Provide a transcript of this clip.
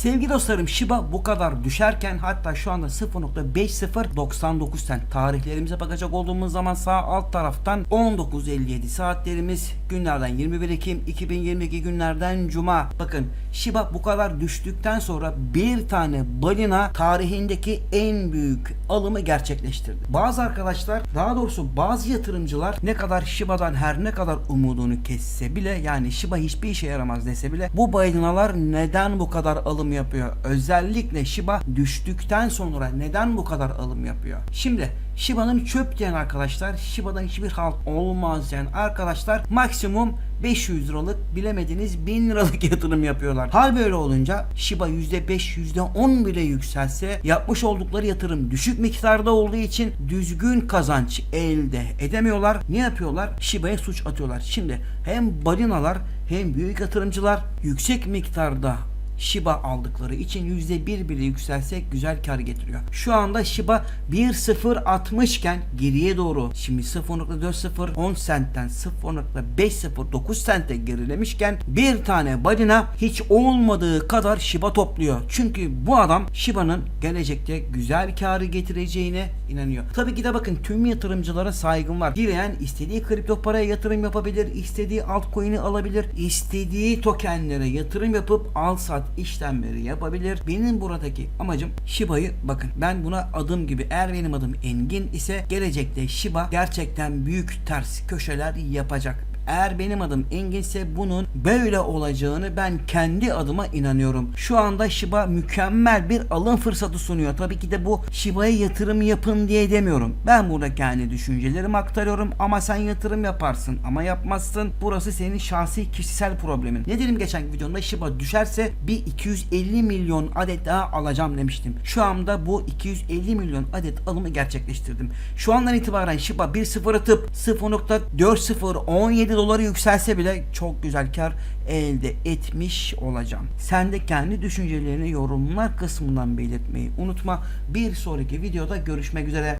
Sevgili dostlarım Shiba bu kadar düşerken hatta şu anda 0.5099 cent tarihlerimize bakacak olduğumuz zaman sağ alt taraftan 19.57 saatlerimiz günlerden 21 Ekim 2022 günlerden Cuma. Bakın Shiba bu kadar düştükten sonra bir tane balina tarihindeki en büyük alımı gerçekleştirdi. Bazı arkadaşlar daha doğrusu bazı yatırımcılar ne kadar Shiba'dan her ne kadar umudunu kesse bile yani Shiba hiçbir işe yaramaz dese bile bu balinalar neden bu kadar alım yapıyor? Özellikle Shiba düştükten sonra neden bu kadar alım yapıyor? Şimdi Shiba'nın çöp diyen arkadaşlar Shiba'dan hiçbir halt olmaz yani arkadaşlar maksimum 500 liralık bilemediniz 1000 liralık yatırım yapıyorlar. Hal böyle olunca Shiba %5 %10 bile yükselse yapmış oldukları yatırım düşük miktarda olduğu için düzgün kazanç elde edemiyorlar. Ne yapıyorlar? Shiba'ya suç atıyorlar. Şimdi hem balinalar hem büyük yatırımcılar yüksek miktarda Shiba aldıkları için %1 bile yükselsek güzel kar getiriyor. Şu anda Shiba 1.060 iken geriye doğru şimdi 0.40 10 sentten 0.509 sente gerilemişken bir tane balina hiç olmadığı kadar Shiba topluyor. Çünkü bu adam Shiba'nın gelecekte güzel karı getireceğine inanıyor. Tabii ki de bakın tüm yatırımcılara saygım var. Dileyen istediği kripto paraya yatırım yapabilir, istediği altcoin'i alabilir, istediği tokenlere yatırım yapıp al sat işlemleri yapabilir. Benim buradaki amacım Shiba'yı bakın ben buna adım gibi eğer benim adım Engin ise gelecekte Shiba gerçekten büyük ters köşeler yapacak. Eğer benim adım Enginse bunun böyle olacağını ben kendi adıma inanıyorum. Şu anda Shiba mükemmel bir alım fırsatı sunuyor. Tabii ki de bu Shiba'ya yatırım yapın diye demiyorum. Ben burada kendi düşüncelerimi aktarıyorum ama sen yatırım yaparsın ama yapmazsın. Burası senin şahsi kişisel problemin. Ne dedim geçen videomda Shiba düşerse bir 250 milyon adet daha alacağım demiştim. Şu anda bu 250 milyon adet alımı gerçekleştirdim. Şu andan itibaren Shiba 1.0 atıp 0.4017 doları yükselse bile çok güzel kar elde etmiş olacağım. Sen de kendi düşüncelerini yorumlar kısmından belirtmeyi unutma. Bir sonraki videoda görüşmek üzere.